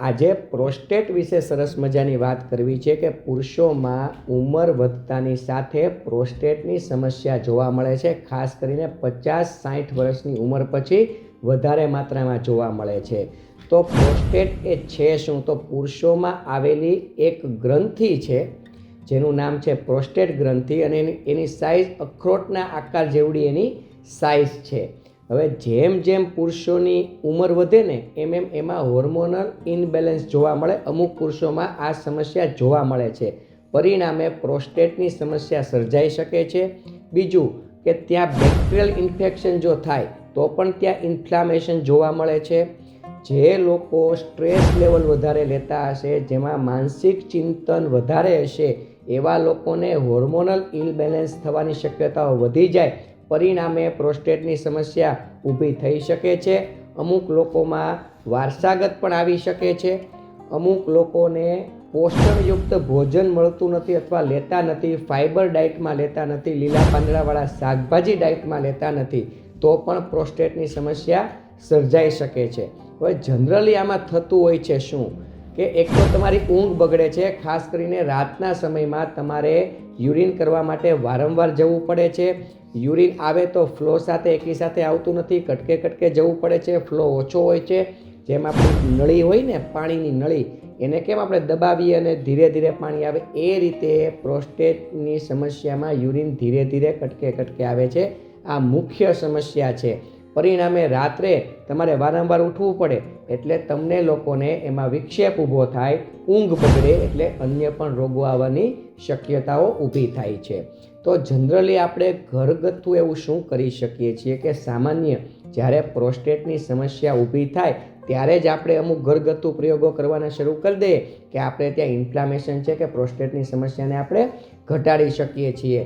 આજે પ્રોસ્ટેટ વિશે સરસ મજાની વાત કરવી છે કે પુરુષોમાં ઉંમર વધતાની સાથે પ્રોસ્ટેટની સમસ્યા જોવા મળે છે. ખાસ કરીને પચાસ સાઠ વર્ષની ઉંમર પછી વધારે માત્રામાં જોવા મળે છે. તો પ્રોસ્ટેટ એ છે શું? તો પુરુષોમાં આવેલી એક ગ્રંથિ છે, જેનું નામ છે પ્રોસ્ટેટ ગ્રંથિ અને એની એની સાઇઝ અખરોટના આકાર જેવડી એની સાઇઝ છે. હવે જેમ જેમ પુરુષોની ઉંમર વધે ને, એમ એમ એમાં હોર્મોનલ ઇનબેલેન્સ જોવા મળે. અમુક પુરુષોમાં આ સમસ્યા જોવા મળે છે. પરિણામે પ્રોસ્ટેટની સમસ્યા સર્જાઈ શકે છે. બીજું કે ત્યાં બેક્ટેરિયલ ઇન્ફેક્શન જો થાય, તો પણ ત્યાં ઇન્ફ્લામેશન જોવા મળે છે. જે લોકો સ્ટ્રેસ લેવલ વધારે લેતા હશે, જેમાં માનસિક ચિંતન વધારે હશે, એવા લોકોને હોર્મોનલ ઇનબેલેન્સ થવાની શક્યતાઓ વધી જાય. પરિણામે પ્રોસ્ટેટની સમસ્યા ઊભી થઈ શકે છે. અમુક લોકોમાં વારસાગત પણ આવી શકે છે. અમુક લોકોને પોષણયુક્ત ભોજન મળતું નથી અથવા લેતા નથી, ફાઇબર ડાયટમાં લેતા નથી, લીલા પાંદડાવાળા શાકભાજી ડાયટમાં લેતા નથી, તો પણ પ્રોસ્ટેટની સમસ્યા સર્જાઈ શકે છે. હવે જનરલી આમાં થતું હોય છે શું? કે એક તો તમારી ઊંઘ બગડે છે, ખાસ કરીને રાતના સમયમાં તમારે યુરિન કરવા માટે વારંવાર જવું પડે છે. યુરિન આવે તો ફ્લો સાથે એકી સાથે આવતું નથી, કટકે કટકે જવું પડે છે, ફ્લો ઓછો હોય છે. જેમ આપણી નળી હોય ને, પાણીની નળી, એને કેમ આપણે દબાવીએ અને ધીરે ધીરે પાણી આવે, એ રીતે પ્રોસ્ટેટની સમસ્યામાં યુરિન ધીરે ધીરે કટકે કટકે આવે છે. આ મુખ્ય સમસ્યા છે. પરિણામે રાત્રે તમારે વારંવાર ઉઠવું પડે એટલે તમને લોકોને એમાં વિક્ષેપ ઊભો થાય, ઊંઘ બગડે એટલે અન્ય પણ રોગો આવવાની શક્યતાઓ ઊભી થાય છે. તો જનરલી આપણે ઘરગથ્થુ એવું શું કરી શકીએ છીએ કે સામાન્ય જ્યારે પ્રોસ્ટેટની સમસ્યા ઊભી થાય ત્યારે જ આપણે અમુક ઘરગથ્થુ પ્રયોગો કરવાના શરૂ કરી દઈએ કે આપણે ત્યાં ઇન્ફ્લામેશન છે કે પ્રોસ્ટેટની સમસ્યાને આપણે ઘટાડી શકીએ છીએ.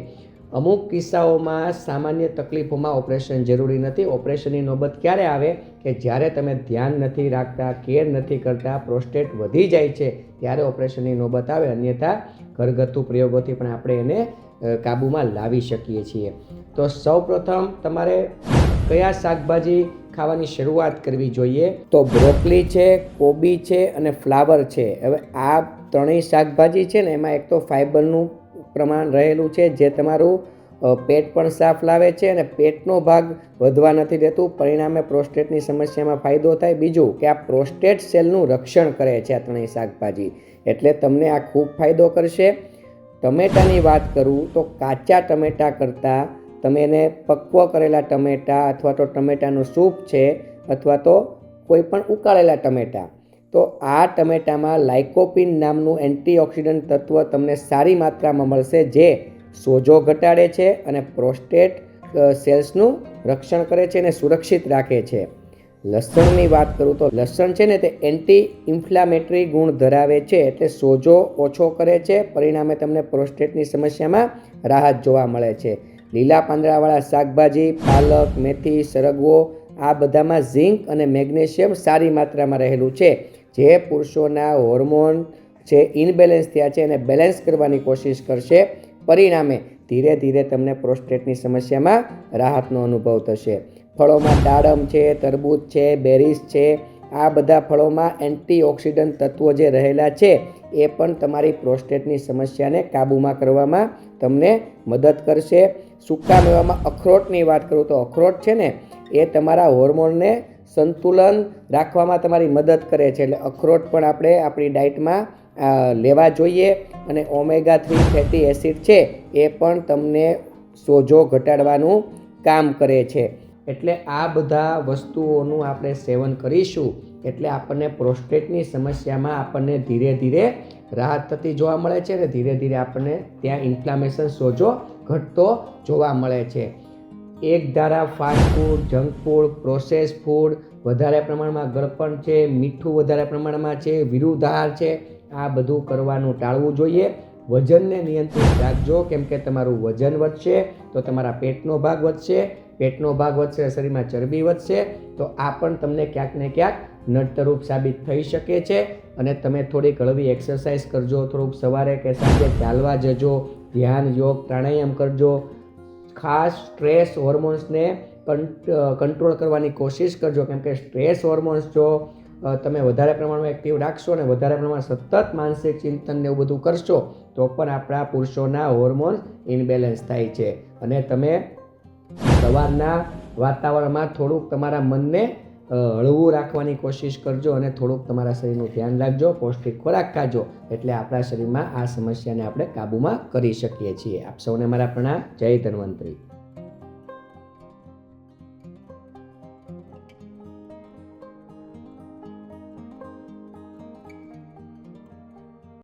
અમુક કિસ્સાઓમાં સામાન્ય તકલીફોમાં ઓપરેશન જરૂરી નથી. ઓપરેશનની નોબત ક્યારે આવે? કે જ્યારે તમે ધ્યાન નથી રાખતા, કેર નથી કરતા, પ્રોસ્ટેટ વધી જાય છે, ત્યારે ઓપરેશનની નોબત આવે. અન્યથા ઘરગથ્થુ પ્રયોગોથી પણ આપણે એને કાબૂમાં લાવી શકીએ છીએ. તો સૌપ્રથમ તમારે કયા શાકભાજી ખાવાની શરૂઆત કરવી જોઈએ? તો બ્રોકલી છે, કોબી છે અને ફ્લાવર છે. હવે આ ત્રણેય શાકભાજી છે ને, એમાં એક તો ફાઇબરનું પ્રમાણ રહેલું છે, જે તમારું પેટ પણ સાફ લાવે છે અને પેટનો ભાગ વધવા નથી દેતું. પરિણામે પ્રોસ્ટેટની સમસ્યામાં ફાયદો થાય. બીજું કે આ પ્રોસ્ટેટ સેલનું રક્ષણ કરે છે આ ત્રણેય શાકભાજી. એટલે તમને આ ખૂબ ફાયદો કરશે. ટમેટાની વાત કરું તો કાચા ટમેટા કરતાં તમે એને પક્વ કરેલા ટમેટા અથવા તો ટમેટાનું સૂપ છે અથવા તો કોઈ પણ ઉકાળેલા ટમેટા તો આ ટમેટામાં લાઇકોપિન નામનું એન્ટીઓક્સિડન્ટ તત્વ તમને સારી માત્રામાં મળશે જે સોજો ઘટાડે છે અને પ્રોસ્ટેટ સેલ્સનું રક્ષણ કરે છે અને સુરક્ષિત રાખે છે. લસણની વાત કરું તો લસણ છે ને તે એન્ટી ઇન્ફ્લામેટરી ગુણ ધરાવે છે એટલે સોજો ઓછો કરે છે, પરિણામે તમને પ્રોસ્ટેટની સમસ્યામાં રાહત જોવા મળે છે. લીલા પાંદડાવાળા શાકભાજી, પાલક, મેથી, સરગવો, આ બધામાં ઝીંક અને મેગ્નેશિયમ સારી માત્રામાં રહેલું છે. જે પુરુષોના હોર્મોન જે ઇનબેલેન્સ થયા છે એને બેલેન્સ કરવાની કોશિશ કરશે. પરિણામે ધીરે ધીરે તમને પ્રોસ્ટેટની સમસ્યામાં રાહતનો અનુભવ થશે. ફળોમાં દાડમ છે, તરબૂચ છે બેરીઝ છે, આ બધા ફળોમાં એન્ટીઓક્સિડન્ટ તત્વો જે રહેલા છે, એ પણ તમારી પ્રોસ્ટેટની સમસ્યાને કાબૂમાં કરવામાં તમને મદદ કરશે. સૂકા મેવામાં અખરોટની વાત કરું તો અખરોટ છે ને, એ તમારા હોર્મોનને સંતુલન રાખવામાં તમારી મદદ કરે છે. એટલે અખરોટ પણ આપણે આપણી ડાયટમાં લેવા જોઈએ અને ઓમેગા થ્રી ફેટી એસિડ છે એ પણ તમને સોજો ઘટાડવાનું કામ કરે છે. એટલે આ બધા વસ્તુઓનું આપણે સેવન કરીશું એટલે આપણને પ્રોસ્ટેટની સમસ્યામાં આપણને ધીરે ધીરે રાહત થતી જોવા મળે છે અને ધીરે ધીરે આપણને ત્યાં ઇન્ફ્લામેશન સોજો ઘટતો જોવા મળે છે. એક ધારા fast junk food process food વધારે પ્રમાણમાં ગળપણ છે, મીઠું વધારે પ્રમાણમાં છે વિરુદ્ધાહાર છે, આ બધું કરવાનું ટાળવું જોઈએ. વજનને નિયંત્રિત રાખજો, કેમ કે તમારું વજન વધશે, તો તમારા પેટનો ભાગ વધશે, પેટનો ભાગ વધશે, શરીરમાં ચરબી વધશે, તો આ પણ તમને ક્યાંક ને ક્યાંક નડતરૂપ સાબિત થઈ શકે છે. અને તમે થોડીક હળવી એક્સરસાઇઝ કરજો, થોડુંક સવારે કે સાંજે ચાલવા જજો, ધ્યાન, યોગ, પ્રાણાયામ કરજો ખાસ સ્ટ્રેસ હોર્મોન્સને કંટ્રોલ કરવાની કોશિશ કરજો. કેમ કે સ્ટ્રેસ હોર્મોન્સ જો તમે વધારે પ્રમાણમાં એક્ટિવ રાખશો અને વધારે પ્રમાણમાં સતત માનસિક ચિંતન ને એવું બધું કરશો, તો પણ આપણા પુરુષોના હોર્મોન્સ ઇનબેલેન્સ થાય છે. અને તમે સવારના વાતાવરણમાં થોડુંક તમારા મનને હળવું રાખવાની કોશિશ કરજો અને થોડુંક તમારા શરીરનું ધ્યાન રાખજો, પૌષ્ટિક ખોરાક ખાજો, એટલે આપણા શરીરમાં આ સમસ્યાને આપણે કાબૂમાં કરી શકીએ છીએ. આપ સૌને મારા પ્રણામ. જય ધન્વંતરી.